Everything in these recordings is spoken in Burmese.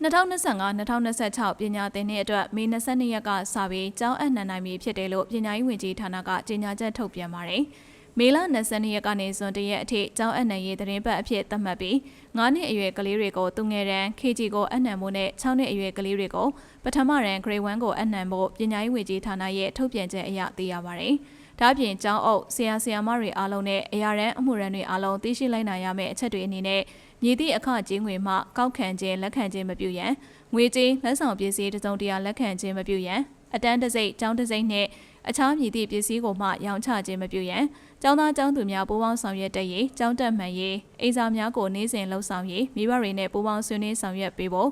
2025-2026ပညာသင်နှစ်အတွက်မေ22ရက်ကစပြီးကျောင်းအပ်နှံနိုင်ပြီဖြစ်တယ်လို့ပညာရေးဝန်ကြီးဌာနကကြေညာချက်ထုတ်ပြန်ပါတယ်။မေလ22ရက်ကနေဇွန်1ရက်အထိကျောင်းအပ်နှံရေးသတင်းပတ်အဖြစ်သတ်မှတ်ပြီး9နှစ်အရွယ်ကလေးတွေကိုသူငယ်တန်း KG ကိုအပ်နှံမှုနဲ့6နှစ်အရွယ်ကလေးတွေကိုပထမရန် Grade 1ကိုအပ်နှံဖို့ပညာရေးဝန်ကြီးဌာနရဲ့ထုတ်ပြန်ချက်အရသိရပါတယ်။ ဒါ့အပြင်ကျောင်းအုပ်ဆရာဆရာမတွေအားလုံးနဲ့အရာရန်အမှုရန်တွေအားလုံးသိရှိလိုက်နိုင်ရမယ့်အချက်တွေအနေနဲ့မြည်သည့်အခကြေးငွေမှကောက်ခံခြင်းလက်ခံခြင်းမပြုရန်ငွေကြေးလက်ဆောင်ပစ္စည်းတစ်စုံတရာလက်ခံခြင်းမပြုရန်အတန်းတစိမ့်ကျောင်းတစိမ့်နှင့်အခြားမြည်သည့်ပစ္စည်းကိုမှရောင်းချခြင်းမပြုရန်ကျောင်းသားကျောင်းသူများပူးပေါင်းဆောင်ရွက်တဲ့ရေးကျောင်းတက်မှန်ရေးအိမ်စာများကိုနေ့စဉ်လှုပ်ဆောင်ရေးမိဘတွေနဲ့ပူးပေါင်းဆွေးနွေးဆောင်ရွက်ပေးဖို့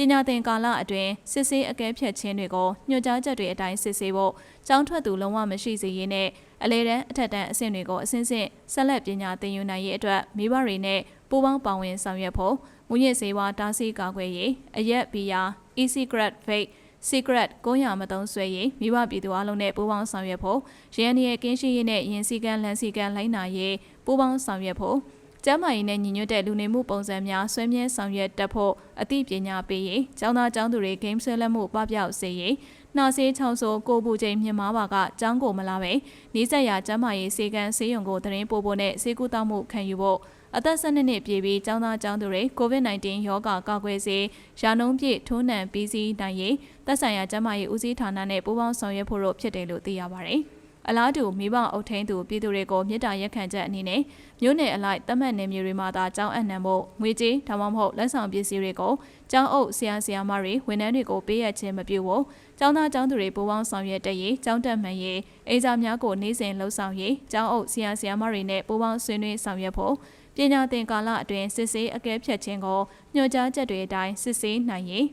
ပညာသင်ကာလအတွင်းစစ်ဆေးအကဲဖြတ်ခြင်းတွေကိုညွှန်ကြားချက်တွေအတိုင်းစစ်ဆေးဖို့ကျောင်းထွက်သူလုံးဝမရှိစေရေးနဲ့အလဲတန်းအထက်တန်းအဆင့်တွေကိုအစဉ်စဉ်ဆက်လက်ပညာသင်ယူနိုင်ရေးအတွက်မိဘတွေနဲ့ပူးပေါင်းပါဝင်ဆောင်ရွက်ဖို့မူရစ်စေဝါတားဆီးကာကွယ်ရေးအရက်ဘီယာ e-cigarette vape secret ကိုရမသုံးဆွဲရေးမိဘပြည်သူအလုံးနဲ့ပူးပေါင်းဆောင်ရွက်ဖို့ရန်ရဲ့ကင်းရှိရေးနဲ့ယင်စီကန်းလန်စီကန်းလိုင်းနာရေးပူးပေါင်းဆောင်ရွက်ဖို့ ကျမ်းမာရေးနဲ့ညီညွတ်တဲ့လူနေမှုပုံစံများဆွေးမြဲဆောင်ရွက်တတ်ဖို့အသိပညာပေးရေးကျောင်းသားကျောင်းသူတွေ game ဆွဲလက်မှုပပျောက်စေရေးနှာစေးချောင်းဆိုးကိုပူချိန်မြင်မာပါကကျောင်းကိုမလာပဲနီးစပ်ရာကျမ်းမာရေးစေကန်းဆေးရုံကိုသတင်းပို့ဖို့နဲ့စေကူတောက်မှုခံယူဖို့အသက်12နှစ်ပြည့်ပြီးကျောင်းသားကျောင်းသူတွေ COVID-19 ရောဂါကာကွယ်ဆေးရာနှုန်းပြည့်ထိုးနှံပြီးစီးနိုင်ရေးသက်ဆိုင်ရာကျန်းမာရေးဦးစီးဌာနနဲ့ပူးပေါင်းဆောင်ရွက်ဖို့တို့ဖြစ်တယ်လို့သိရပါတယ်။ အလားတူမိဘအုပ်ထိန်းသူပြည်သူတွေကိုမြစ်တာရက်ခံချက်အနေနဲ့မြို့နယ်အလိုက်တတ်မှတ်နယ်မြေတွေမှာသာကျောင်းအနှံဖို့ငွေကြေးဒါမှမဟုတ်လက်ဆောင်ပစ္စည်းတွေကိုကျောင်းအုပ်ဆရာဆရာမတွေဝန်ထမ်းတွေကိုပေးရခြင်းမပြုဖို့ကျောင်းသားကျောင်းသူတွေပူးပေါင်းဆောင်ရွက်တဲ့ရေးကျောင်းတက်မှန်ရေးအိမ်စာများကိုနေ့စဉ်လှုပ်ဆောင်ရေးကျောင်းအုပ်ဆရာဆရာမတွေနဲ့ပူးပေါင်းဆွေးနွေးဆောင်ရွက်ဖို့ပညာသင်ကာလအတွင်းစစ်ဆေးအကဲဖြတ်ခြင်းကိုညွှန်ကြားချက်တွေအတိုင်းစစ်ဆေးနိုင်ရေး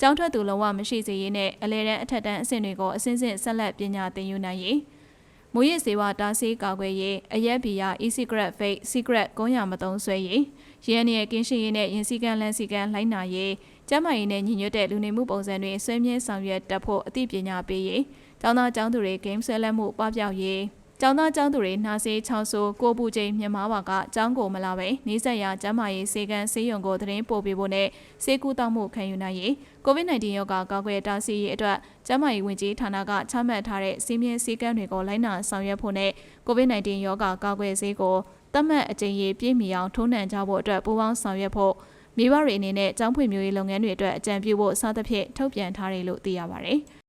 ကျောင်းထွက်သူလုံးဝမရှိစေရေးနဲ့အလဲတန်းအထက်တန်းအဆင့်တွေကိုအစဉ်စဉ်ဆက်လက်ပညာသင်ယူနိုင်ရေး မူရစ်စေဝါတားဆီးကာကွယ်ရေးအရက်ဘီယာ e-cigarette vape secret ကုန်းရမသုံးဆွဲရေးရန်ရဲ့ကင်းရှင်းရေးနဲ့ရင်စည်းကမ်းလမ်းစည်းကမ်းလိုက်နာရေးကျန်းမာရေးနဲ့ညီညွတ်တဲ့လူနေမှုပုံစံတွေဆွေးမြဲဆောင်ရွက်တတ်ဖို့အသိပညာပေးရေးကျောင်းသားကျောင်းသူတွေ game ဆွဲလက်မှုပပျောက်ရေး ကျောင်းသားကျောင်းသူတွေနှာစေးချောင်းဆိုးကိုပူချိန်မြန်မာပါကကျောင်းကိုမလာပဲနေဆက်ရာကျန်းမာရေးစေကန်းဆေးရုံကိုသတင်းပို့ပေးဖို့နဲ့ဆေးကူတောက်မှုခံယူနိုင်ရေး COVID-19 ရောဂါကာကွယ်တားဆီးရေးအတွက်ကျန်းမာရေးဝန်ကြီးဌာနကချမှတ်ထားတဲ့စီးမြင်စည်းကမ်းတွေကိုလိုက်နာဆောင်ရွက်ဖို့နဲ့ COVID-19 ရောဂါကာကွယ်ဆေးကိုသတ်မှတ်အကြိမ်ရေပြည့်မီအောင်ထိုးနှံကြဖို့အတွက်ပူးပေါင်းဆောင်ရွက်ဖို့မိဘတွေအနေနဲ့ကျောင်းဖွံ့ဖြိုးရေးလုပ်ငန်းတွေအတွက်အကြံပြုဖို့စသဖြင့်ထုတ်ပြန်ထားတယ်လို့သိရပါတယ်။